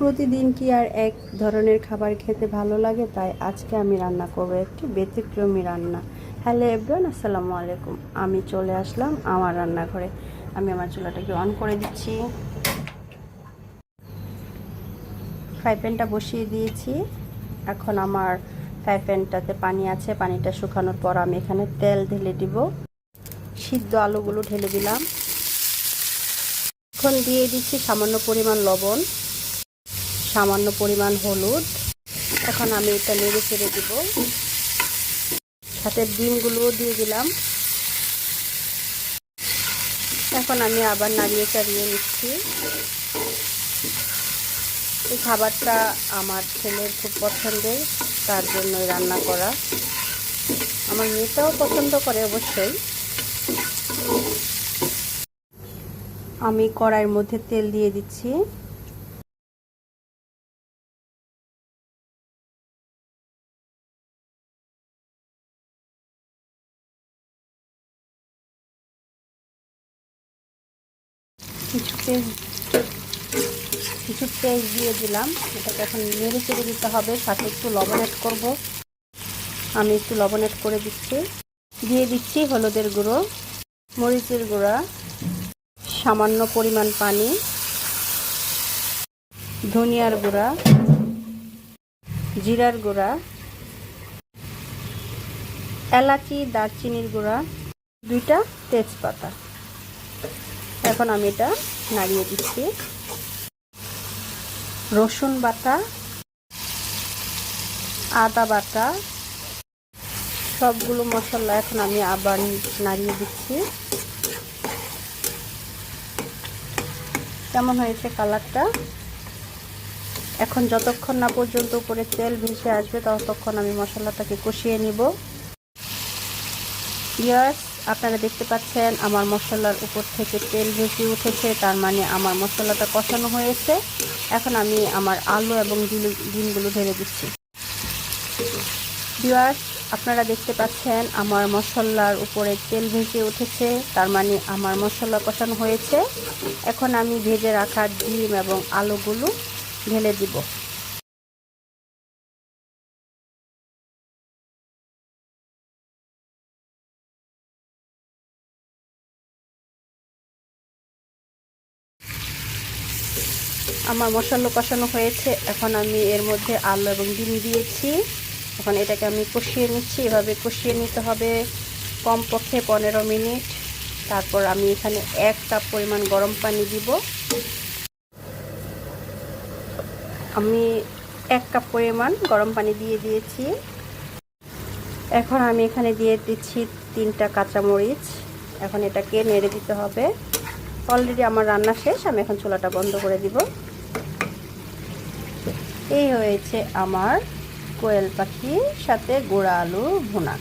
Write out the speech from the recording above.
প্রতিদিন কি আর এক ধরনের খাবার খেতে ভালো লাগে? তাই আজকে আমি রান্না করব একটি ব্যতিক্রমী রান্না। হ্যালো এভরিওয়ান, আসসালামু আলাইকুম। আমি চলে আসলাম আমার রান্নাঘরে। আমি আমার চুলাটাকে অন করে দিচ্ছি। ফ্রাই প্যানটা বসিয়ে দিয়েছি। এখন আমার ফ্রাই প্যানটাতে পানি আছে। পানিটা শুকানোর পর আমি এখানে তেল ঢেলে দিব। সিদ্ধ আলুগুলো ঢেলে দিলাম। এখন দিয়ে দিচ্ছি সামান্য পরিমাণ লবণ। সামান্য পরিমাণ হলুদ। এখন আমি এটা নেড়ে ছেড়ে দিব। সাথে ডিমগুলোও দিয়ে দিলাম। এখন আমি আবার নাড়িয়ে চাড়িয়ে নিচ্ছি। এই খাবারটা আমার ছেলের খুব পছন্দের, তার জন্যই রান্না করা। আমার মেয়েটাও পছন্দ করে অবশ্যই। আমি কড়াইয়ের মধ্যে তেল দিয়ে দিচ্ছি। কিছু পেস্ট কিছু পেস্ট দিয়ে দিলাম। এটাকে এখন নেড়ে চেড়ে দিতে হবে, সাথে একটু লবণ অ্যাড করব। আমি একটু লবণ অ্যাড করে দিচ্ছি। দিয়ে দিচ্ছি হলুদের গুঁড়ো, মরিচের গুঁড়া, সামান্য পরিমাণ পানি, ধনিয়ার গুঁড়া, জিরার গুঁড়া, এলাচি, দারচিনির গুঁড়া, দুইটা তেজপাতা। এখন আমি এটা নাড়িয়ে দিচ্ছি। রসুন বাটা, আদা বাটা, সবগুলো মশলা এখন আমি আবার নাড়িয়ে দিচ্ছি। কেমন হয়েছে কালারটা? এখন যতক্ষণ না পর্যন্ত উপরে তেল ভেসে আসবে, ততক্ষণ আমি মশলাটাকে কষিয়ে নিব। ইয়ার্স আপনারা দেখতে পাচ্ছেন, আমার মশলার উপর থেকে তেল ভেসে উঠেছে, তার মানে আমার মশলাটা কষানো হয়েছে। এখন আমি আমার আলু এবং ডিমগুলো ঢেলে দিচ্ছি। ইয়ার্স আপনারা দেখতে পাচ্ছেন, আমার মশলার উপরে তেল ভেসে উঠেছে, তার মানে আমার মশলা কষানো হয়েছে। এখন আমি ভেজে রাখা ডিম এবং আলুগুলো ঢেলে দিব। আমার মশলা কষানো হয়েছে। এখন আমি এর মধ্যে আলু এবং ডিম দিয়েছি। এখন এটাকে আমি কষিয়ে নিচ্ছি। এভাবে কষিয়ে নিতে হবে কমপক্ষে পনেরো মিনিট। তারপর আমি এখানে এক কাপ পরিমাণ গরম পানি দিব। আমি এক কাপ পরিমাণ গরম পানি দিয়ে দিয়েছি। এখন আমি এখানে দিয়ে দিচ্ছি তিনটা কাঁচামরিচ। এখন এটাকে নেড়ে দিতে হবে। অলরেডি আমার রান্না শেষ। আমি এখন চুলাটা বন্ধ করে দিব। এই হয়েছে আমার কোয়েল পাখির সাথে গোড়া আলু ভুনা।